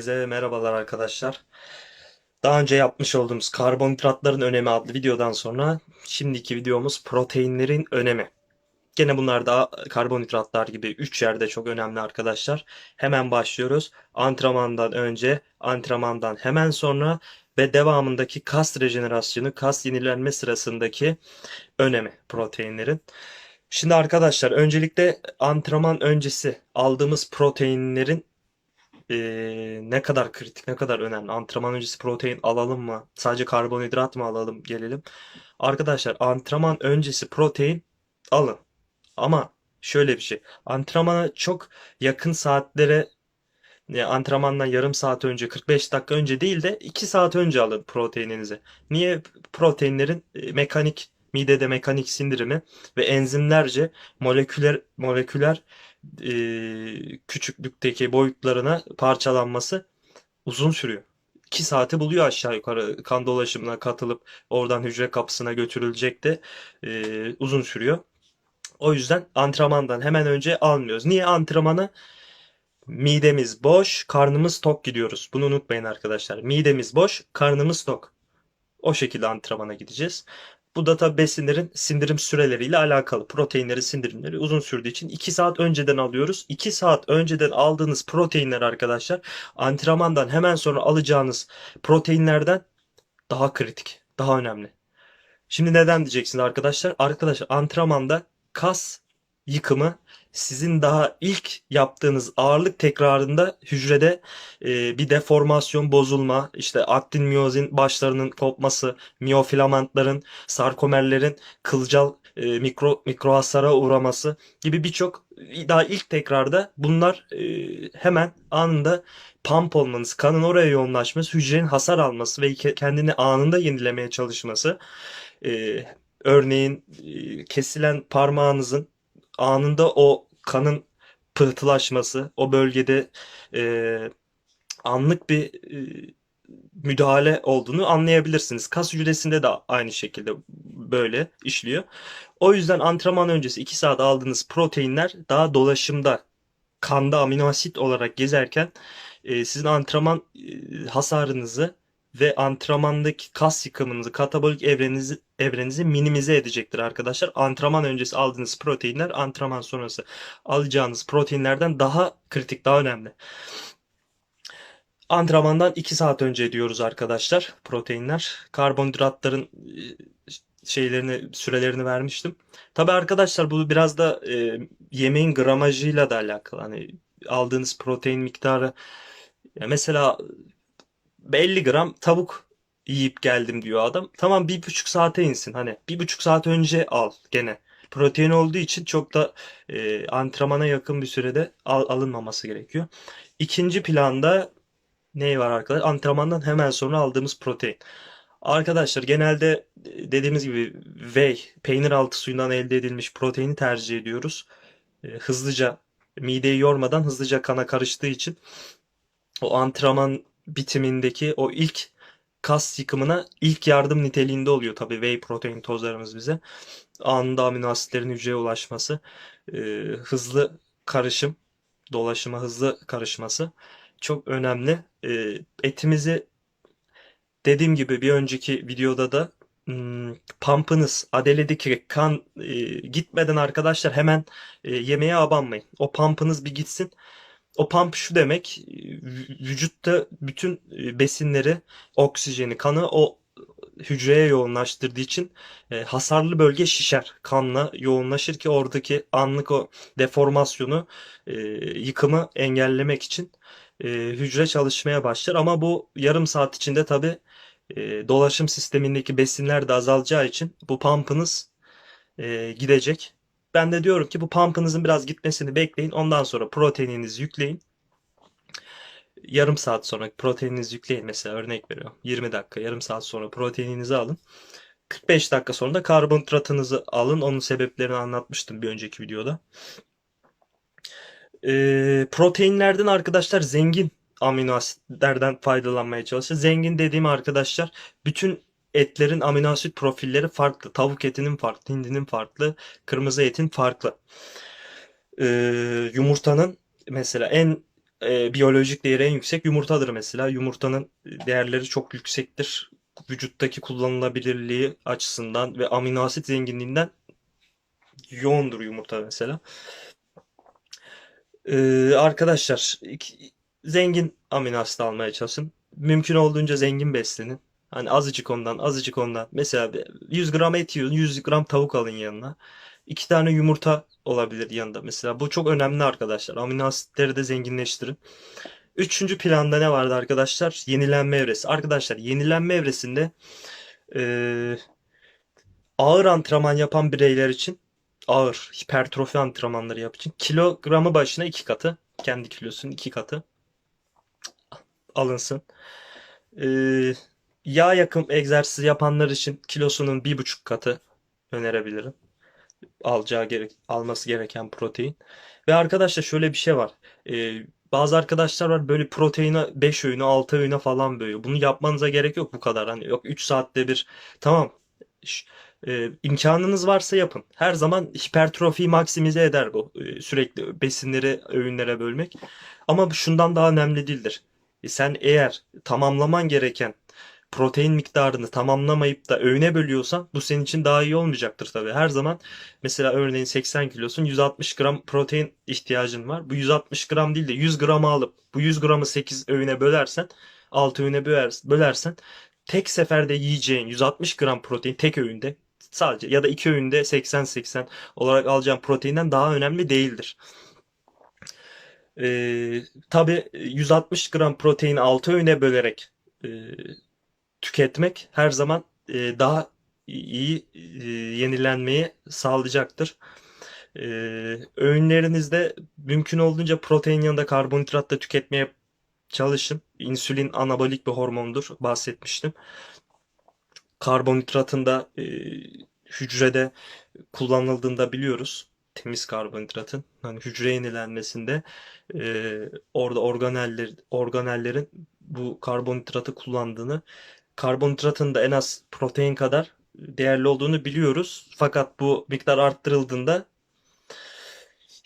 Herkese merhabalar arkadaşlar. Daha önce yapmış olduğumuz karbonhidratların önemi adlı videodan sonra şimdiki videomuz proteinlerin önemi. Gene bunlar da karbonhidratlar gibi 3 yerde çok önemli arkadaşlar. Hemen başlıyoruz. Antrenmandan önce, antrenmandan hemen sonra ve devamındaki kas rejenerasyonu, kas yenilenme sırasındaki önemi proteinlerin. Şimdi arkadaşlar öncelikle antrenman öncesi aldığımız proteinlerin ee, ne kadar kritik, ne kadar önemli. Antrenman öncesi protein alalım mı? Sadece karbonhidrat mı alalım? Gelelim. Arkadaşlar antrenman öncesi protein alın. Ama şöyle bir şey. Antrenmana çok yakın saatlere yani antrenmandan yarım saat önce 45 dakika önce değil de 2 saat önce alın proteininizi. Niye? Proteinlerin e, mekanik midede mekanik sindirimi ve enzimlerce moleküler moleküler e, küçüklükteki boyutlarına parçalanması uzun sürüyor. 2 saati buluyor aşağı yukarı kan dolaşımına katılıp oradan hücre kapısına götürülecek de e, uzun sürüyor. O yüzden antrenmandan hemen önce almıyoruz. Niye antrenmanı? Midemiz boş, karnımız tok gidiyoruz. Bunu unutmayın arkadaşlar. Midemiz boş, karnımız tok. O şekilde antrenmana gideceğiz. Bu da tabii besinlerin sindirim süreleriyle alakalı. Proteinlerin sindirimleri uzun sürdüğü için 2 saat önceden alıyoruz. 2 saat önceden aldığınız proteinler arkadaşlar antrenmandan hemen sonra alacağınız proteinlerden daha kritik, daha önemli. Şimdi neden diyeceksiniz arkadaşlar? Arkadaşlar antrenmanda kas yıkımı sizin daha ilk yaptığınız ağırlık tekrarında hücrede e, bir deformasyon, bozulma, işte aktin miyozin başlarının kopması, miyofilamentoların, sarkomerlerin kılcal e, mikro mikro hasara uğraması gibi birçok daha ilk tekrarda bunlar e, hemen anında pump olmanız, kanın oraya yoğunlaşması, hücrenin hasar alması ve ke- kendini anında yenilemeye çalışması. E, örneğin e, kesilen parmağınızın anında o kanın pıhtılaşması, o bölgede e, anlık bir e, müdahale olduğunu anlayabilirsiniz. Kas hücresinde de aynı şekilde böyle işliyor. O yüzden antrenman öncesi 2 saat aldığınız proteinler daha dolaşımda kanda amino asit olarak gezerken e, sizin antrenman e, hasarınızı ve antrenmandaki kas yıkımınızı, katabolik evrenizi, evrenizi minimize edecektir arkadaşlar. Antrenman öncesi aldığınız proteinler antrenman sonrası alacağınız proteinlerden daha kritik, daha önemli. Antrenmandan 2 saat önce diyoruz arkadaşlar proteinler. Karbonhidratların e, şeylerini, sürelerini vermiştim. Tabii arkadaşlar bu biraz da e, yemeğin gramajıyla da alakalı. Hani aldığınız protein miktarı mesela 50 gram tavuk yiyip geldim diyor adam. Tamam bir buçuk saate insin. Hani bir buçuk saat önce al gene. Protein olduğu için çok da e, antrenmana yakın bir sürede al, alınmaması gerekiyor. İkinci planda ne var arkadaşlar? Antrenmandan hemen sonra aldığımız protein. Arkadaşlar genelde e, dediğimiz gibi whey, peynir altı suyundan elde edilmiş proteini tercih ediyoruz. E, hızlıca mideyi yormadan hızlıca kana karıştığı için o antrenman bitimindeki o ilk kas yıkımına ilk yardım niteliğinde oluyor tabii whey protein tozlarımız bize. Anında amino asitlerin hücreye ulaşması, e, hızlı karışım, dolaşıma hızlı karışması çok önemli. E, etimizi dediğim gibi bir önceki videoda da hmm, pump'ınız, adeledeki kan e, gitmeden arkadaşlar hemen e, yemeğe abanmayın. O pump'ınız bir gitsin. O pump şu demek, vü- vücutta bütün e, besinleri, oksijeni, kanı o hücreye yoğunlaştırdığı için e, hasarlı bölge şişer. Kanla yoğunlaşır ki oradaki anlık o deformasyonu, e, yıkımı engellemek için e, hücre çalışmaya başlar. Ama bu yarım saat içinde tabii e, dolaşım sistemindeki besinler de azalacağı için bu pump'ınız e, gidecek. Ben de diyorum ki bu pump'ınızın biraz gitmesini bekleyin. Ondan sonra proteininizi yükleyin. Yarım saat sonra proteininizi yükleyin mesela örnek veriyorum. 20 dakika, yarım saat sonra proteininizi alın. 45 dakika sonra da karbonhidratınızı alın. Onun sebeplerini anlatmıştım bir önceki videoda. Ee, proteinlerden arkadaşlar zengin amino asitlerden faydalanmaya çalışın. Zengin dediğim arkadaşlar bütün etlerin amino asit profilleri farklı. Tavuk etinin farklı, hindinin farklı, kırmızı etin farklı. Ee, yumurtanın mesela en e, biyolojik değeri en yüksek yumurtadır mesela. Yumurtanın değerleri çok yüksektir. Vücuttaki kullanılabilirliği açısından ve amino asit zenginliğinden yoğundur yumurta mesela. Ee, arkadaşlar zengin amino asit almaya çalışın. Mümkün olduğunca zengin beslenin. Hani azıcık ondan, azıcık ondan. Mesela bir 100 gram et yiyorsun, 100 gram tavuk alın yanına. İki tane yumurta olabilir yanında. Mesela bu çok önemli arkadaşlar. Amino asitleri de zenginleştirin. Üçüncü planda ne vardı arkadaşlar? Yenilenme evresi. Arkadaşlar yenilenme evresinde eee, ağır antrenman yapan bireyler için ağır hipertrofi antrenmanları yap için kilogramı başına iki katı kendi kilosunun iki katı alınsın. Ee, yağ yakım egzersizi yapanlar için kilosunun bir buçuk katı önerebilirim. Alacağı gerek, alması gereken protein. Ve arkadaşlar şöyle bir şey var. Ee, bazı arkadaşlar var böyle proteini 5 öğüne 6 öğüne falan bölüyor. Bunu yapmanıza gerek yok bu kadar. Hani yok 3 saatte bir tamam e, imkanınız varsa yapın. Her zaman hipertrofiyi maksimize eder bu. E, sürekli besinleri öğünlere bölmek. Ama şundan daha önemli değildir. E, sen eğer tamamlaman gereken protein miktarını tamamlamayıp da öğüne bölüyorsan bu senin için daha iyi olmayacaktır tabii. Her zaman mesela örneğin 80 kilosun 160 gram protein ihtiyacın var. Bu 160 gram değil de 100 gram alıp bu 100 gramı 8 öğüne bölersen 6 öğüne böler- bölersen tek seferde yiyeceğin 160 gram protein tek öğünde sadece ya da iki öğünde 80-80 olarak alacağın proteinden daha önemli değildir. Ee, tabii 160 gram proteini 6 öğüne bölerek e, tüketmek her zaman e, daha iyi e, yenilenmeyi sağlayacaktır. E, öğünlerinizde mümkün olduğunca protein yanında karbonhidrat da tüketmeye çalışın. İnsülin anabolik bir hormondur. Bahsetmiştim. Karbonhidratın da e, hücrede kullanıldığında biliyoruz. Temiz karbonhidratın hani hücre yenilenmesinde e, orada organeller organellerin bu karbonhidratı kullandığını karbonhidratın da en az protein kadar değerli olduğunu biliyoruz. Fakat bu miktar arttırıldığında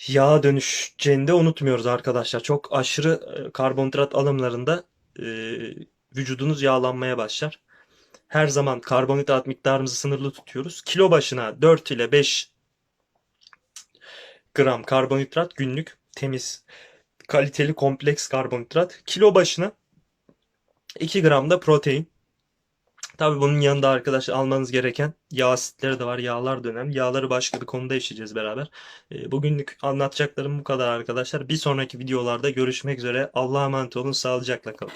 yağa dönüşeceğini de unutmuyoruz arkadaşlar. Çok aşırı e, karbonhidrat alımlarında e, vücudunuz yağlanmaya başlar. Her zaman karbonhidrat miktarımızı sınırlı tutuyoruz. Kilo başına 4 ile 5 gram karbonhidrat günlük temiz, kaliteli, kompleks karbonhidrat. Kilo başına 2 gram da protein. Tabii bunun yanında arkadaşlar almanız gereken yağ asitleri de var. Yağlar da önemli. Yağları başka bir konuda işleyeceğiz beraber. E, Bugünlük anlatacaklarım bu kadar arkadaşlar. Bir sonraki videolarda görüşmek üzere. Allah'a emanet olun. Sağlıcakla kalın.